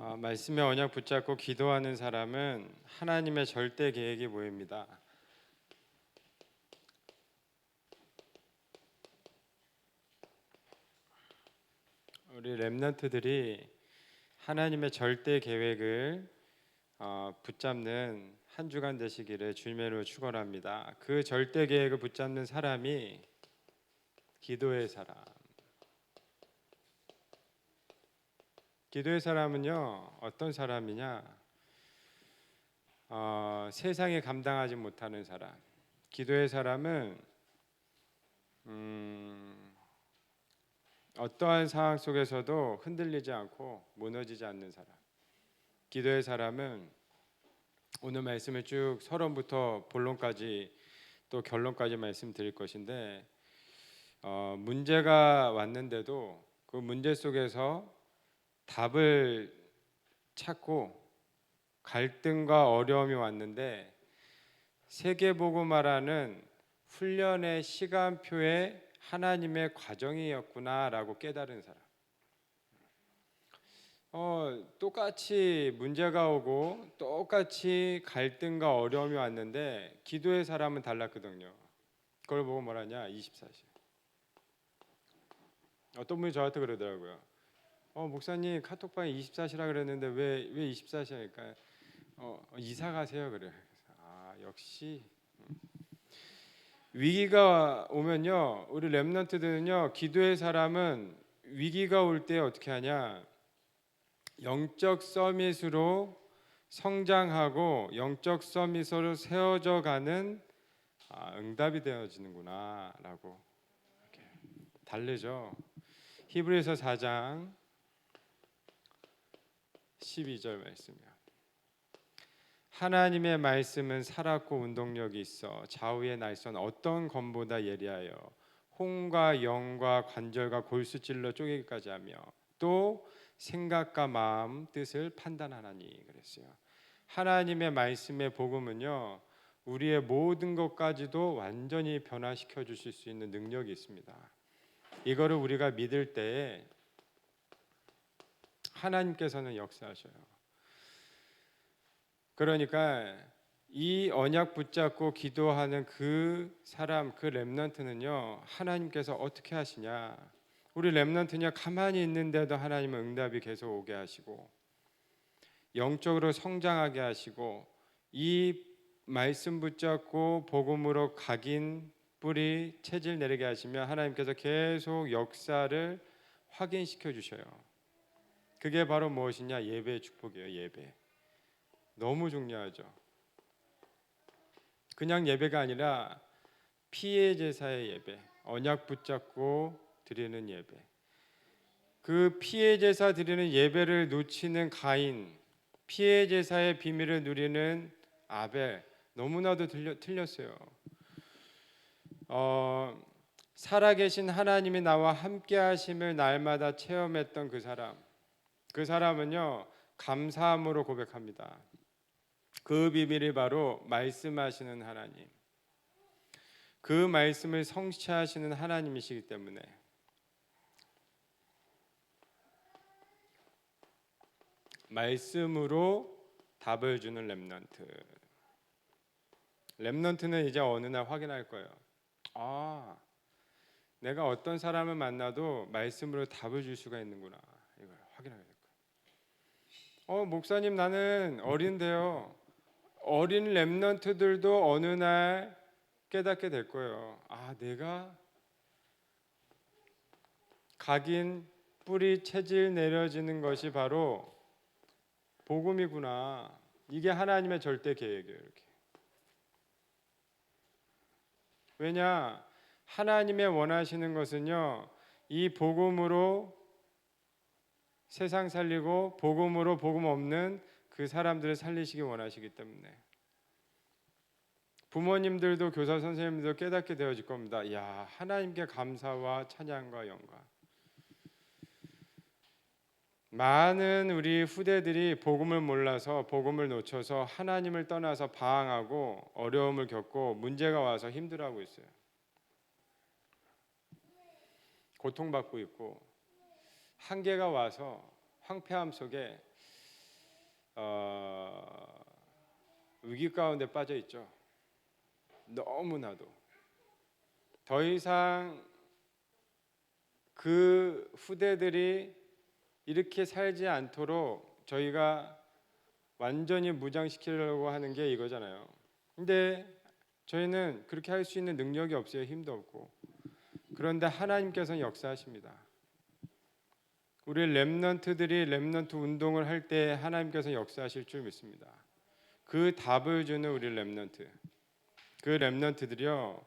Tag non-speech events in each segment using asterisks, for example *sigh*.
어, 말씀의 언약 붙잡고 기도하는 사람은 하나님의 절대 계획이 보입니다. 우리 렘넌트들이 하나님의 절대 계획을 어, 붙잡는 한 주간 되시기를 주님으로 축원합니다. 그 절대 계획을 붙잡는 사람이 기도의 사람. 기도의 사람은요 어떤 사람이냐? 어, 세상에 감당하지 못하는 사람. 기도의 사람은 음, 어떠한 상황 속에서도 흔들리지 않고 무너지지 않는 사람. 기도의 사람은 오늘 말씀을 쭉 서론부터 본론까지 또 결론까지 말씀드릴 것인데 어, 문제가 왔는데도 그 문제 속에서 답을 찾고 갈등과 어려움이 왔는데 세계보고말하는 훈련의 시간표에 하나님의 과정이었구나라고 깨달은 사람. 어, 똑같이 문제가 오고 똑같이 갈등과 어려움이 왔는데 기도의 사람은 달랐거든요. 그걸 보고 뭐라냐? 24시. 어떤 분이 저한테 그러더라고요. 어, 목사님 카톡방에 24시라 그랬는데 왜 왜 24시니까 어, 이사 가세요 그래. 아, 역시 위기가 오면요. 우리 렘넌트들은요. 기도의 사람은 위기가 올 때 어떻게 하냐? 영적 서밋으로 성장하고 영적 서밋으로 세워져 가는 아, 응답이 되어지는구나라고 다르죠. 히브리서 4장 12절 말씀이요. 하나님의 말씀은 살았고 운동력이 있어 좌우의 날선 어떤 검보다 예리하여 홍과 영과 관절과 골수 찔러 쪼개기까지 하며 또 생각과 마음 뜻을 판단하나니 그랬어요. 하나님의 말씀의 복음은요. 우리의 모든 것까지도 완전히 변화시켜 주실 수 있는 능력이 있습니다. 이거를 우리가 믿을 때에 하나님께서는 역사하셔요. 그러니까 이 언약 붙잡고 기도하는 그 사람 그 렘넌트는요. 하나님께서 어떻게 하시냐? 우리 렘넌트냐 가만히 있는데도 하나님은 응답이 계속 오게 하시고 영적으로 성장하게 하시고 이 말씀 붙잡고 복음으로 각인 뿌리 체질 내리게 하시면 하나님께서 계속 역사를 확인시켜 주셔요. 그게 바로 무엇이냐? 예배의 축복이에요. 예배. 너무 중요하죠. 그냥 예배가 아니라 피의 제사의 예배, 언약 붙잡고 드리는 예배. 그 피의 제사 드리는 예배를 놓치는 가인, 피의 제사의 비밀을 누리는 아벨 너무나도 틀려, 틀렸어요. 어, 살아계신 하나님이 나와 함께 하심을 날마다 체험했던 그 사람, 그 사람은요 감사함으로 고백합니다. 그 비밀이 바로 말씀하시는 하나님. 그 말씀을 성취하시는 하나님이시기 때문에 말씀으로 답을 주는 렘넌트. 렘넌트는 이제 어느 날 확인할 거예요. 아, 내가 어떤 사람을 만나도 말씀으로 답을 줄 수가 있는구나. 이걸 확인하게. 어, 목사님 나는 어린데요. 어린 렘넌트들도 어느 날 깨닫게 될 거예요. 아, 내가 각인 뿌리 체질 내려지는 것이 바로 복음이구나. 이게 하나님의 절대 계획이에요. 이렇게. 왜냐? 하나님의 원하시는 것은요. 이 복음으로 세상 살리고 복음으로 복음 없는 그 사람들을 살리시기 원하시기 때문에 부모님들도 교사 선생님들도 깨닫게 되어질 겁니다. 야 하나님께 감사와 찬양과 영광. 많은 우리 후대들이 복음을 몰라서 복음을 놓쳐서 하나님을 떠나서 방황하고 어려움을 겪고 문제가 와서 힘들어하고 있어요. 고통받고 있고 한계가 와서 황폐함 속에 어, 위기 가운데 빠져 있죠. 너무나도 더 이상 그 후대들이 이렇게 살지 않도록 저희가 완전히 무장시키려고 하는 게 이거잖아요. 근데 저희는 그렇게 할 수 있는 능력이 없어요. 힘도 없고. 그런데 하나님께서는 역사하십니다. 우리 렘넌트들이 렘넌트 운동을 할 때 하나님께서 역사하실 줄 믿습니다. 그 답을 주는 우리 렘넌트. 그 렘넌트들이요.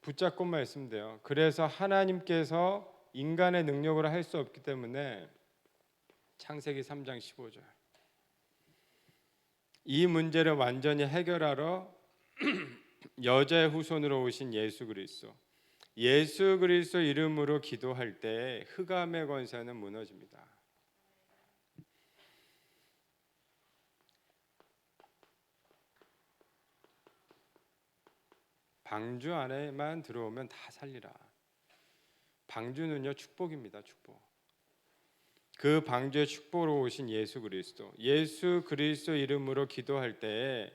붙잡고만 있으면 돼요. 그래서 하나님께서 인간의 능력으로 할 수 없기 때문에 창세기 3장 15절. 이 문제를 완전히 해결하러 *clears throat* 여자의 후손으로 오신 예수 그리스도. 예수 그리스도 이름으로 기도할 때 흑암의 권세는 무너집니다. 방주 안에만 들어오면 다 살리라. 방주는요 축복입니다. 축복. 그 방주의 축복으로 오신 예수 그리스도. 예수 그리스도 이름으로 기도할 때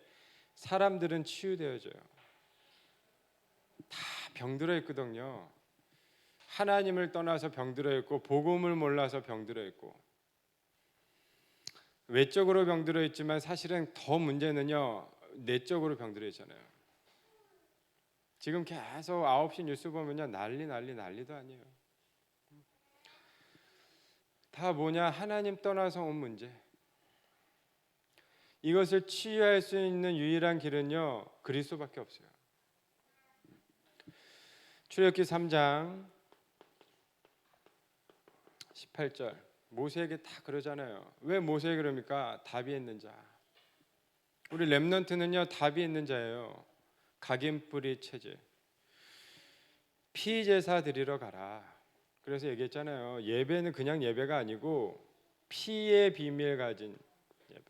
사람들은 치유되어져요. 다 병들어 있거든요. 하나님을 떠나서 병들어 있고 복음을 몰라서 병들어 있고 외적으로 병들어 있지만 사실은 더 문제는요 내적으로 병들어 있잖아요. 지금 계속 9시 뉴스 보면요 난리 난리 난리도 아니에요. 다 뭐냐 하나님 떠나서 온 문제. 이것을 치유할 수 있는 유일한 길은요 그리스도밖에 없어요. 출애굽기 3장 18절 모세에게 다 그러잖아요. 왜 모세에게 그럽니까? 답이 있는 자. 우리 렘넌트는요 답이 있는 자예요. 각인 뿌리 체제. 피제사 드리러 가라. 그래서 얘기했잖아요. 예배는 그냥 예배가 아니고 피의 비밀 가진 예배.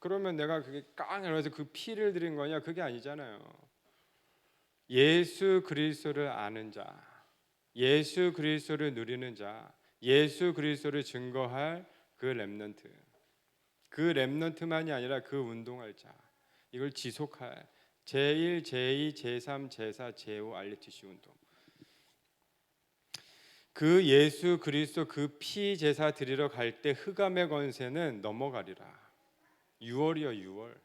그러면 내가 그게 깡 이러면서 그 피를 드린 거냐? 그게 아니잖아요. 예수 그리스도를 아는 자, 예수 그리스도를 누리는 자, 예수 그리스도를 증거할 그 렘넌트. 그 렘넌트만이 아니라 그 운동할 자. 이걸 지속할 제1, 제2, 제3, 제4, 제5 RTC 운동. 그 예수 그리스도 그 피 제사 드리러 갈 때 흑암의 권세는 넘어가리라. 6월이요 6월.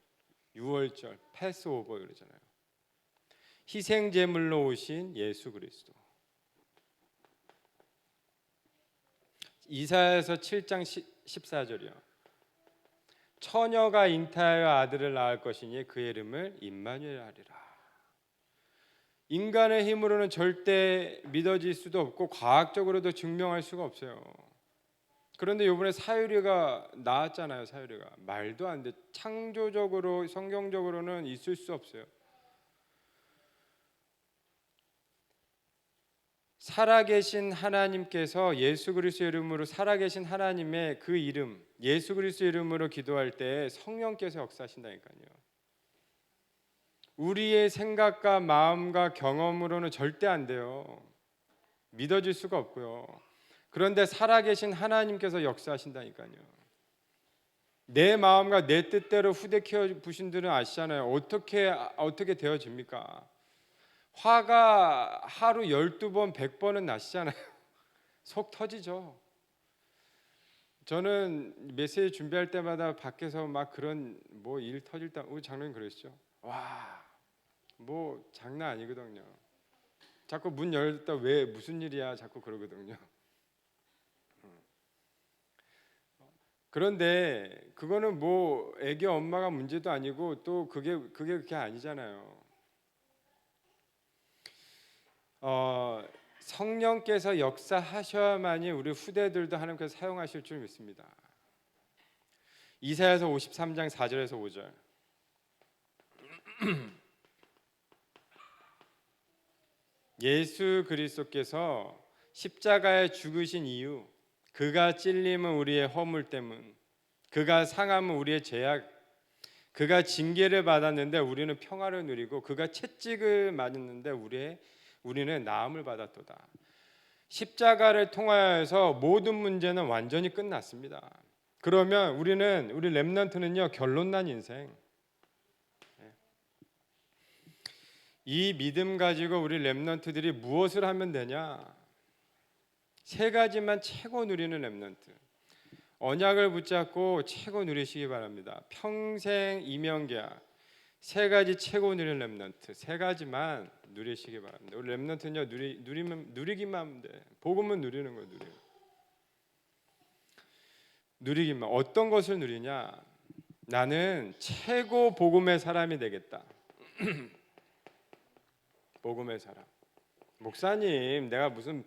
6월절 패스오버 그러잖아요. 희생 제물로 오신 예수 그리스도. 이사야서 7장 14절이요. 처녀가 잉타하여 아들을 낳을 것이니 그 이름을 임마누엘 하리라. 인간의 힘으로는 절대 믿어질 수도 없고 과학적으로도 증명할 수가 없어요. 그런데 이번에 사유리가 나왔잖아요. 사유리가 말도 안 돼. 창조적으로 성경적으로는 있을 수 없어요. 살아계신 하나님께서 예수 그리스도 이름으로 살아계신 하나님의 그 이름 예수 그리스도 이름으로 기도할 때 성령께서 역사하신다니까요. 우리의 생각과 마음과 경험으로는 절대 안 돼요. 믿어질 수가 없고요. 그런데 살아계신 하나님께서 역사하신다니까요. 내 마음과 내 뜻대로 후대켜 부신 들은 아시잖아요. 어떻게 어떻게 되어집니까? 화가 하루 12번, 100번은 나시잖아요. *laughs* 속 터지죠. 저는 메시지 준비할 때마다 밖에서 막 그런 뭐 일 터질 때 우리 장로님 그러시죠. 와, 뭐 장난 아니거든요. 자꾸 문 열었다 왜 무슨 일이야 자꾸 그러거든요. 그런데 그거는 뭐 애기 엄마가 문제도 아니고 또 그게 그게 그게 아니잖아요. 어, 성령께서 역사하셔야만이 우리 후대들도 하나님께서 사용하실 줄 믿습니다. 이사야서 53장 4절에서 5절. 예수 그리스도께서 십자가에 죽으신 이유, 그가 찔림은 우리의 허물 때문, 그가 상함은 우리의 죄악, 그가 징계를 받았는데 우리는 평화를 누리고 그가 채찍을 맞았는데 우리의 우리는 나음을 받았도다. 십자가를 통하여서 모든 문제는 완전히 끝났습니다. 그러면 우리는 우리 렘넌트는요 결론난 인생. 예. 이 믿음 가지고 우리 렘넌트들이 무엇을 하면 되냐? 세 가지만 최고 누리는 렘넌트. 언약을 붙잡고 최고 누리시기 바랍니다. 평생 이명계약 세 가지 최고 누리는 렘넌트 세 가지만 누리시기 바랍니다. 우리 렘넌트는요 누리 누리면 누리기만 하면 돼. 복음은 누리는 거 누리. 누리기만 어떤 것을 누리냐? 나는 최고 복음의 사람이 되겠다. *clears throat* 복음의 사람. 목사님, 내가 무슨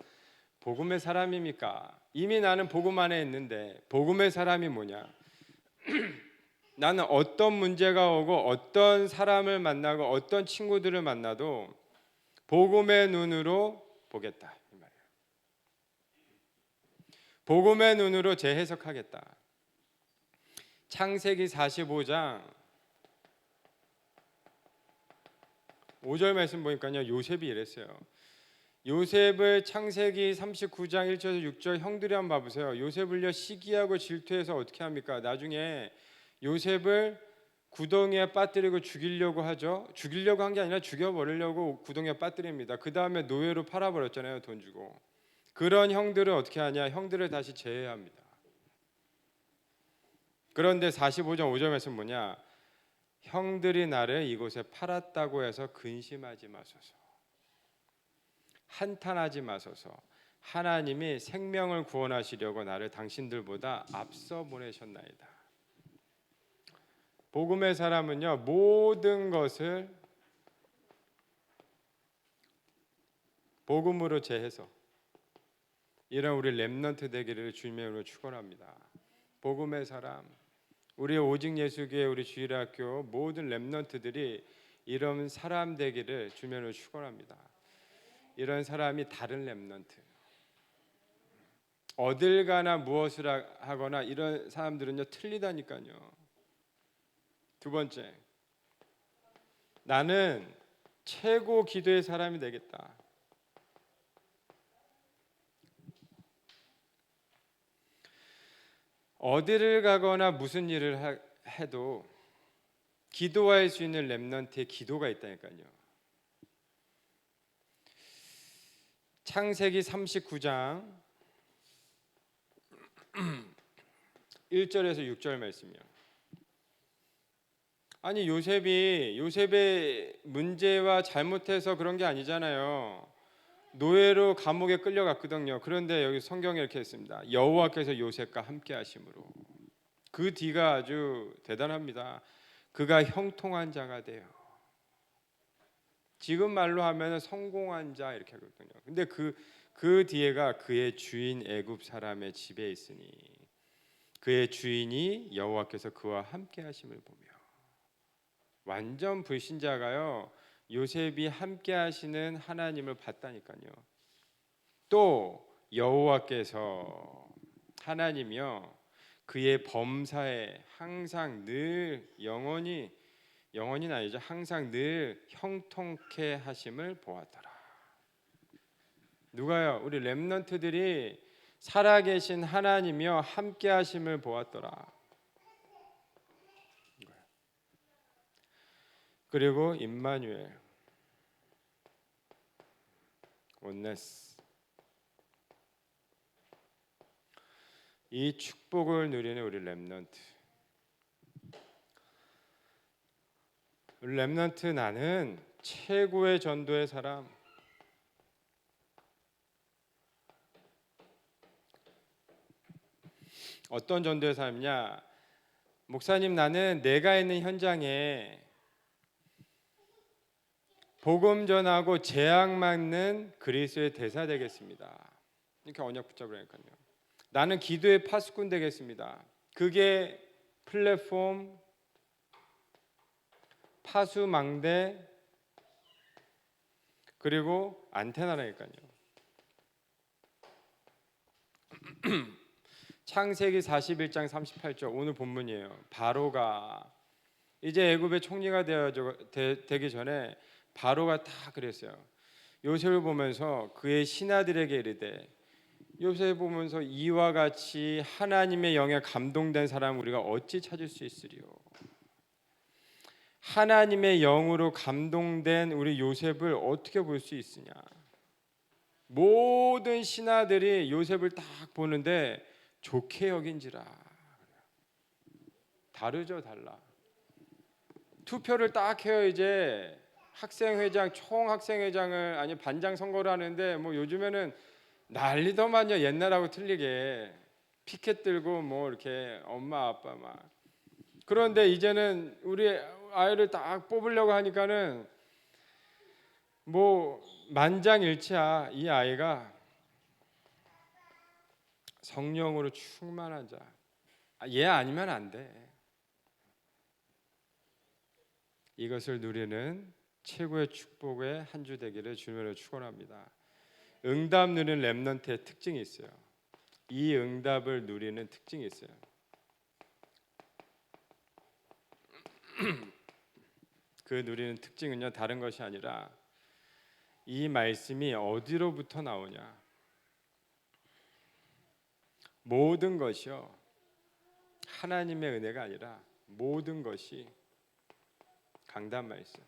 복음의 사람입니까? 이미 나는 복음 안에 있는데 복음의 사람이 뭐냐? *clears throat* 나는 어떤 문제가 오고 어떤 사람을 만나고 어떤 친구들을 만나도 복음의 눈으로 보겠다 이 말이에요. 복음의 눈으로 재해석하겠다. 창세기 45장 5절 말씀 보니까요. 요셉이 이랬어요. 요셉을 창세기 39장 1절에서 6절 형들이 한번 봐보세요. 요셉을요 시기하고 질투해서 어떻게 합니까? 나중에 요셉을 구덩이에 빠뜨리고 죽이려고 하죠. 죽이려고 한 게 아니라 죽여버리려고 구덩이에 빠뜨립니다. 그 다음에 노예로 팔아버렸잖아요. 돈 주고. 그런 형들을 어떻게 하냐? 형들을 다시 제외합니다. 그런데 45장 5절 말씀 뭐냐? 형들이 나를 이곳에 팔았다고 해서 근심하지 마소서. 한탄하지 마소서. 하나님이 생명을 구원하시려고 나를 당신들보다 앞서 보내셨나이다. 복음의 사람은요 모든 것을 복음으로 재해서 이런 우리 렘넌트 되기를 주님으로 축원합니다. 복음의 사람, 우리 오직 예수교회 우리 주일학교 모든 렘넌트들이 이런 사람 되기를 주님으로 축원합니다. 이런 사람이 다른 렘넌트. 어딜 가나 무엇을 하거나 이런 사람들은요 틀리다니까요. 두 번째, 나는 최고 기도의 사람이 되겠다. 어디를 가거나 무슨 일을 하, 해도 기도할 수 있는 렘넌트의 기도가 있다니까요. 창세기 39장 1절에서 6절 말씀이요. 아니 요셉이 요셉의 문제와 잘못해서 그런 게 아니잖아요. 노예로 감옥에 끌려갔거든요. 그런데 여기 성경에 이렇게 했습니다. 여호와께서 요셉과 함께 하심으로 그 뒤가 아주 대단합니다. 그가 형통한 자가 돼요. 지금 말로 하면 성공한 자 이렇게 하거든요. 근데 그, 그 뒤에가 그의 주인 애굽 사람의 집에 있으니 그의 주인이 여호와께서 그와 함께 하심을 보며 완전 불신자가요. 요셉이 함께 하시는 하나님을 봤다니까요. 또 여호와께서 하나님이요. 그의 범사에 항상 늘 영원히 영원히는 아니죠. 항상 늘 형통케 하심을 보았더라. 누가요? 우리 렘넌트들이 살아계신 하나님이여 함께 하심을 보았더라. 그리고 임마누엘 원네스. 이 축복을 누리는 우리 렘넌트. 렘넌트 나는 최고의 전도의 사람. 어떤 전도의 사람이냐? 목사님 나는 내가 있는 현장에 복음 전하고 재앙 맞는 그리스도의 대사 되겠습니다. 이렇게 언약 붙잡으라니까요. 나는 기도의 파수꾼 되겠습니다. 그게 플랫폼 파수망대 그리고 안테나라니까요. *clears throat* 창세기 41장 38절 오늘 본문이에요. 바로가 이제 애굽의 총리가 되어 되기 전에 바로가 다 그랬어요. 요셉을 보면서 그의 신하들에게 이르되 요셉 보면서 이와 같이 하나님의 영에 감동된 사람 우리가 어찌 찾을 수 있으리요? 하나님의 영으로 감동된 우리 요셉을 어떻게 볼 수 있으냐? 모든 신하들이 요셉을 딱 보는데 좋게 여긴지라. 다르죠, 달라. 투표를 딱 해요 이제 학생회장, 총학생회장을 아니 반장 선거를 하는데 뭐 요즘에는 난리더만요 옛날하고 틀리게 피켓 들고 뭐 이렇게 엄마 아빠 막 그런데 이제는 우리 아이를 딱 뽑으려고 하니까는 뭐 만장일치야 이 아이가 성령으로 충만한 자. 아, 얘 아니면 안 돼. 이것을 누리는 최고의 축복의 한 주 되기를 주님으로 축원합니다. 응답 누리는 렘넌트의 특징이 있어요. 이 응답을 누리는 특징이 있어요. *clears throat* 그 누리는 특징은요 다른 것이 아니라 이 말씀이 어디로부터 나오냐 모든 것이요 하나님의 은혜가 아니라 모든 것이 강단 말씀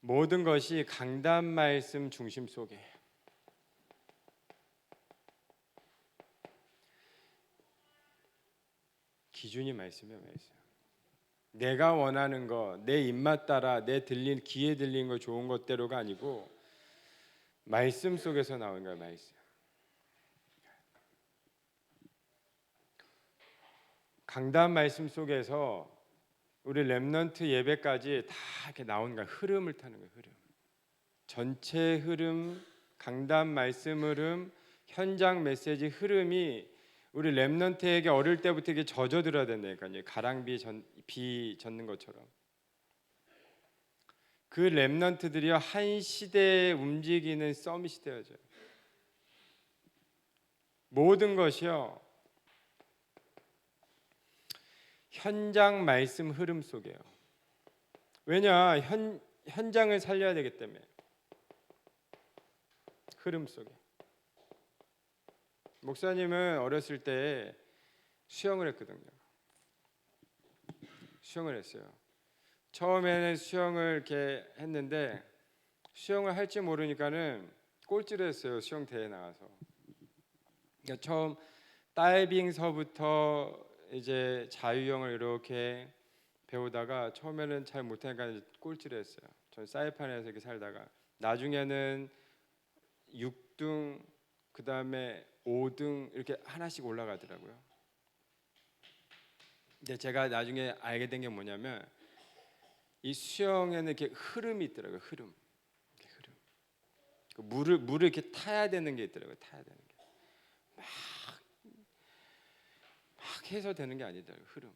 모든 것이 강단 말씀 중심 속에 기준이 말씀이에요, 말씀. 내가 원하는 거, 내 입맛 따라 내 들린 귀에 들린 거 좋은 것대로가 아니고 말씀 속에서 나오는 거야, 말씀. 강단 말씀 속에서 우리 렘넌트 예배까지 다 이렇게 나오는 거야. 흐름을 타는 거야, 흐름. 전체 흐름, 강단 말씀 흐름, 현장 메시지 흐름이 우리 렘넌트에게 어릴 때부터 이게 젖어들어야 된다니까요. 가랑비 전, 비 젖는 것처럼. 그 렘넌트들이요 한 시대에 움직이는 서밋이 되어져요. 모든 것이요 현장 말씀 흐름 속에요. 왜냐 현 현장을 살려야 되기 때문에 흐름 속에. 목사님은 어렸을 때 수영을 했거든요. 수영을 했어요. 처음에는 수영을 이렇게 했는데 수영을 할지 모르니까는 꼴찌를 했어요. 수영 대회 나가서. 그러니까 처음 다이빙서부터 이제 자유형을 이렇게 배우다가 처음에는 잘 못하니까 꼴찌를 했어요. 전 사이판에서 이렇게 살다가 나중에는 6등 그 다음에 5등 이렇게 하나씩 올라가더라고요. 근데 제가 나중에 알게 된 게 뭐냐면 이 수영에는 이렇게 흐름이 있더라고요. 흐름, 흐름. 그 물을 물을 이렇게 타야 되는 게 있더라고요. 타야 되는 게. 막, 막 해서 되는 게 아니더라고요. 흐름.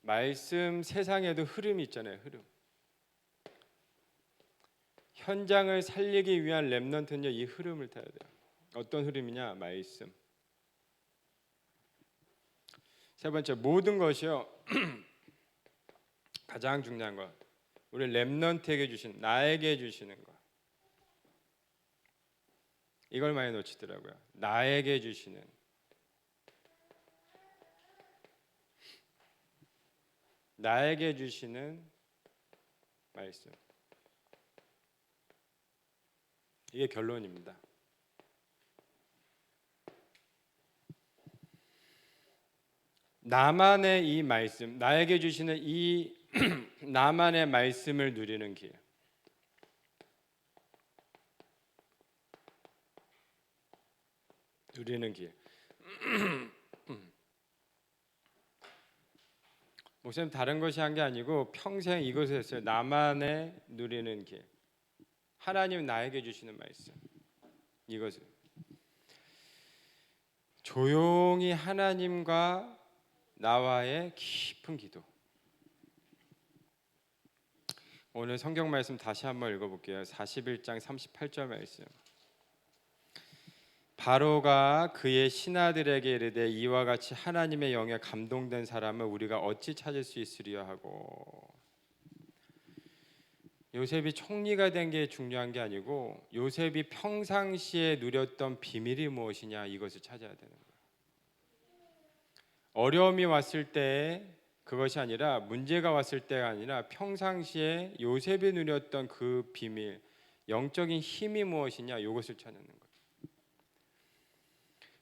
말씀 세상에도 흐름이 있잖아요. 흐름. 현장을 살리기 위한 렘넌트는요 이 흐름을 타야 돼요. 어떤 흐름이냐 말씀. 세 번째 모든 것이요 *clears throat* 가장 중요한 것 우리 렘넌트에게 주신 나에게 주시는 것 이걸 많이 놓치더라고요. 나에게 주시는 나에게 주시는 말씀. 이게 결론입니다. 나만의 이 말씀, 나에게 주시는 이 *clears throat* 나만의 말씀을 누리는 길. 누리는 길. *clears throat* 목사님 다른 것이 한 게 아니고 평생 이것을 했어요. 나만의 누리는 길. 하나님 나에게 주시는 말씀 이것을. 조용히 하나님과 나와의 깊은 기도. 오늘 성경 말씀 다시 한번 읽어볼게요. 41장 38절 말씀 바로가 그의 신하들에게 이르되 이와 같이 하나님의 영에 감동된 사람을 우리가 어찌 찾을 수 있으리요 하고 요셉이 총리가 된 게 중요한 게 아니고 요셉이 평상시에 누렸던 비밀이 무엇이냐 이것을 찾아야 되는 거예요. 어려움이 왔을 때 그것이 아니라 문제가 왔을 때가 아니라 평상시에 요셉이 누렸던 그 비밀, 영적인 힘이 무엇이냐 이것을 찾는 거예요.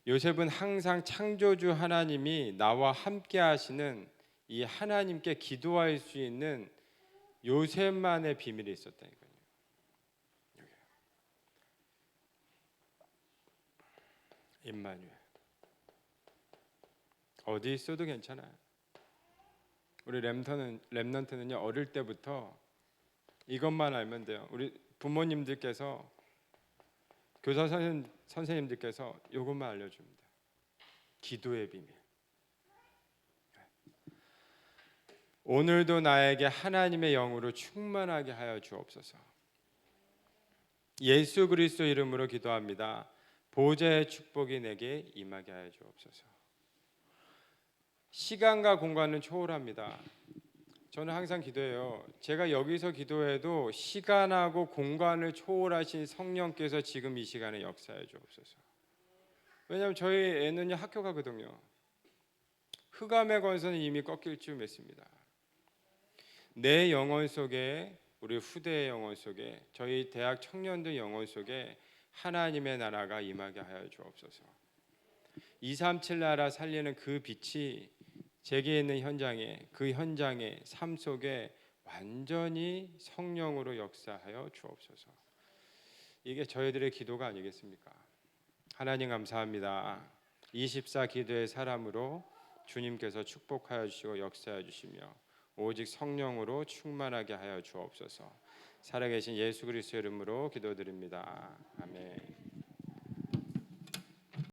요셉은 항상 창조주 하나님이 나와 함께 하시는 이 하나님께 기도할 수 있는 요셉만의 비밀이 있었다니까요. 여기. 임마누엘. 어디 있어도 괜찮아요. 우리 렘턴은 렘넌트는요 어릴 때부터 이것만 알면 돼요. 우리 부모님들께서 교사 선생, 선생님들께서 이것만 알려줍니다. 기도의 비밀. 오늘도 나에게 하나님의 영으로 충만하게 하여 주옵소서. 예수 그리스도 이름으로 기도합니다. 보좌의 축복이 내게 임하게 하여 주옵소서. 시간과 공간은 초월합니다. 저는 항상 기도해요. 제가 여기서 기도해도 시간하고 공간을 초월하신 성령께서 지금 이 시간에 역사해 주옵소서. 왜냐하면 저희 애는요 학교 가거든요. 흑암의 권세는 이미 꺾일 줄 믿습니다. 내 영혼 속에 우리 후대의 영혼 속에 저희 대학 청년들 영혼 속에 하나님의 나라가 임하게 하여 주옵소서. 237 나라 살리는 그 빛이 제게 있는 현장에 그 현장의 삶 속에 완전히 성령으로 역사하여 주옵소서. 이게 저희들의 기도가 아니겠습니까? 하나님 감사합니다. 24 기도의 사람으로 주님께서 축복하여 주시고 역사해 주시며 오직 성령으로 충만하게 하여 주옵소서. 살아계신 예수 그리스도 이름으로 기도드립니다. 아멘.